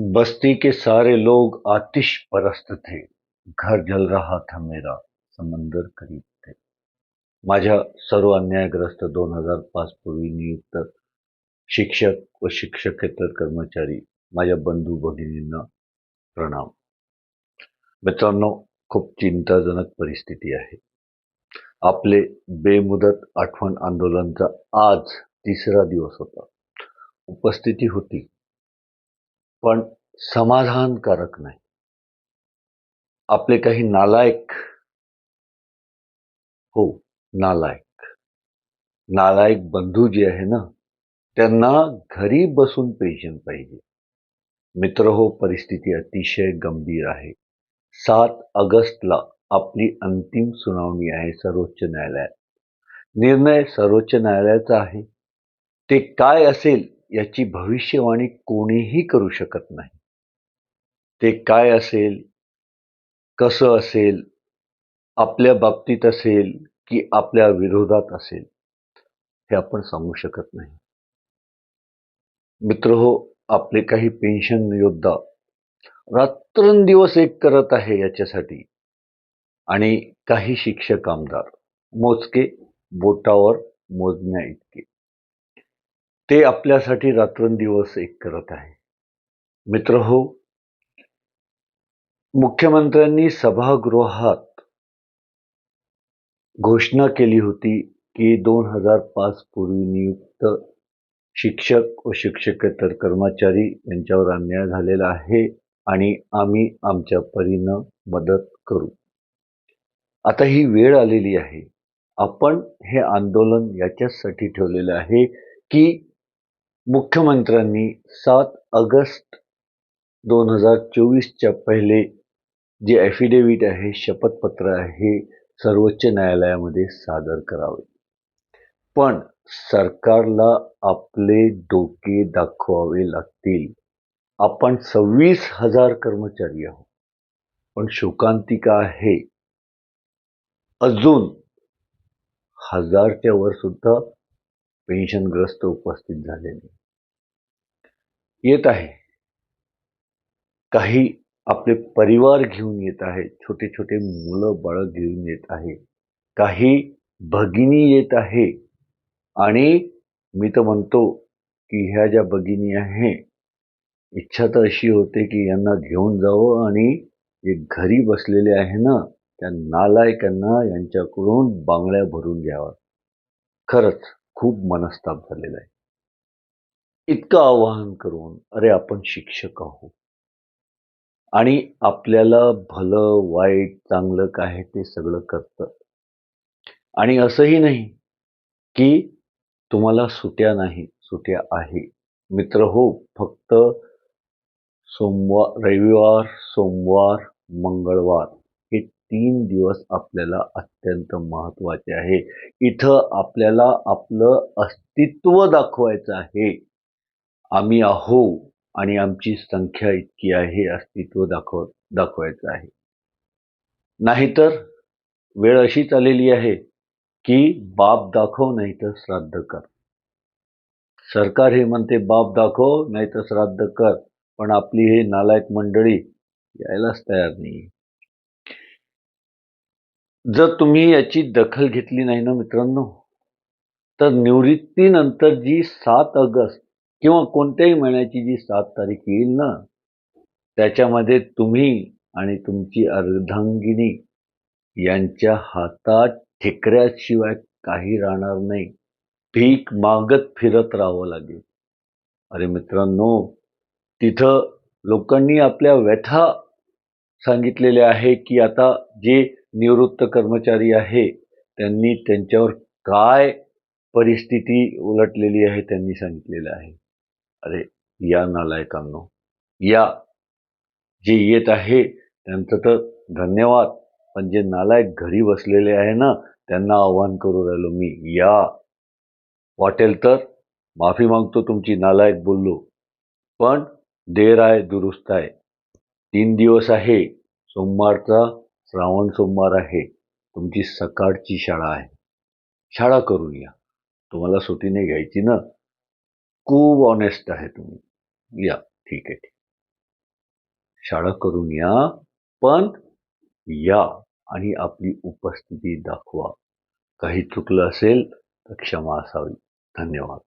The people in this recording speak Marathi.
बस्ती के सारे लोग आतिश परस्त थे। घर जल रहा था मेरा समंदर करीब थे। माझ्या सर्व अन्यायग्रस्त दोन हजार पाच पूर्वी नियुक्त शिक्षक व शिक्षकेतर कर्मचारी माझ्या बंधू भगिनींना प्रणाम. मित्रांनो खूप चिंताजनक परिस्थिती आहे. आपले बेमुदत आठवण आंदोलनचा आज तिसरा दिवस होता. उपस्थिती होती. पण समाधानकारक नाही. आपले काही नालायक हो नालायक. नालायक बंधू जे आहे ना त्यांना घरी बसून पेन्शन पाहिजे. मित्र हो परिस्थिती अतिशय गंभीर आहे. सात ऑगस्टला आपली अंतिम सुनावणी आहे सर्वोच्च न्यायालयात. निर्णय सर्वोच्च न्यायालयाचा आहे. ते काय असेल याची भविष्यवाणी कोणीही करू शकत नाही. ते काय असेल कसं असेल आपल्या बाबतीत असेल की आपल्या विरोधात असेल हे आपण सांगू शकत नाही. मित्र हो आपले काही पेन्शन योद्धा रात्रंदिवस एक करत आहे याच्यासाठी आणि काही शिक्षक आमदार मोजके बोटावर मोजण्या इतके. ते आपल्यासाठी रात्रंदिवस एक करत आहे. मित्र हो मुख्यमंत्र्यांनी सभागृहात घोषणा केली होती की दोन हजार पाच पूर्वी नियुक्त शिक्षक व शिक्षकेतर कर्मचारी यांच्यावर अन्याय झालेला आहे आणि आम्ही आमच्या परीनं मदत करू. आता ही वेळ आलेली आहे. आपण हे आंदोलन याच्यासाठी ठेवलेलं आहे की मुख्यमंत्र्यांनी सात ऑगस्ट दोन हजार चोवीसच्या पहिले जे ॲफिडेव्हिट आहे शपथपत्र आहे सर्वोच्च न्यायालयामध्ये सादर करावे. पण सरकारला आपले डोके दाखवावे लागतील. आपण सव्वीस हजार कर्मचारी आहोत. पण शोकांतिका आहे? अजून हजारच्या वर सुद्धा पेन्शनग्रस्त उपस्थित झालेले. येत आहे. काही आपले परिवार घेऊन येत आहे छोटे छोटे मुलं बळ घेऊन येत आहे काही भगिनी येत आहे. आणि मी तर म्हणतो की ह्या ज्या भगिनी आहे इच्छा तर अशी होते की यांना घेऊन जावं आणि जे घरी बसलेले आहे ना त्या नालायकांना यांच्याकडून बांगड्या भरून घ्यावा खरंच खूप मनस्ताप झालेला आहे. इतकं आवाहन करून अरे आपण शिक्षक आहोत. आणि आपल्याला भलं वाईट चांगलं काय ते सगळं करतं आणि असंही नाही की तुम्हाला सुट्या नाही सुट्या आहे. मित्र हो फक्त सोमवार रविवार सोमवार मंगळवार. तीन दिवस आपल्याला अत्यंत महत्त्वाचे आहे. इथं आपल्याला आपलं अस्तित्व दाखवायचं आहे. आम्ही आहो आणि आमची संख्या इतकी आहे अस्तित्व दाखव दाखवायचं आहे. नाहीतर वेळ अशीच आलेली आहे की बाप दाखव नाही तर श्राद्ध कर. सरकार हे म्हणते बाप दाखव नाही तर श्राद्ध कर. पण आपली हे नालायक मंडळी यायलाच तयार नाही जर तुम्ही याची दखल घेतली नाही ना मित्रांनो तर निवृत्तीनंतर जी सात ऑगस्ट किंवा कोणत्याही महिन्याची जी सात तारीख येईल ना त्याच्यामध्ये तुम्ही आणि तुमची अर्धांगिनी यांच्या हातात ठेकऱ्याशिवाय काही राहणार नाही. भीक मागत फिरत राहावं लागेल. अरे मित्रांनो तिथं लोकांनी आपल्या व्यथा सांगितलेल्या आहे की आता जे निवृत्त कर्मचारी आहे त्यांनी त्यांच्यावर काय परिस्थिती उलटलेली आहे त्यांनी सांगितलेलं आहे. अरे या नालायकांनो या जे येत आहे त्यांचं तर धन्यवाद पण जे नालायक घरी बसलेले आहे ना त्यांना आव्हान करू राहिलो मी. या. वाटेल तर माफी मागतो तुमची नालायक बोललो पण देर आहे दुरुस्त आहे. तीन दिवस आहे सोमवारचा श्रावण सोमवार आहे. तुमची सकाळची शाळा आहे. शाळा करून या. तुम्हाला सुटीने घ्यायची ना? खूप ऑनेस्ट आहे तुम्ही. या. ठीक आहे ठीक. शाळा करून या. पण या आणि आपली उपस्थिती दाखवा. काही चुकलं असेल तर क्षमा असावी. धन्यवाद.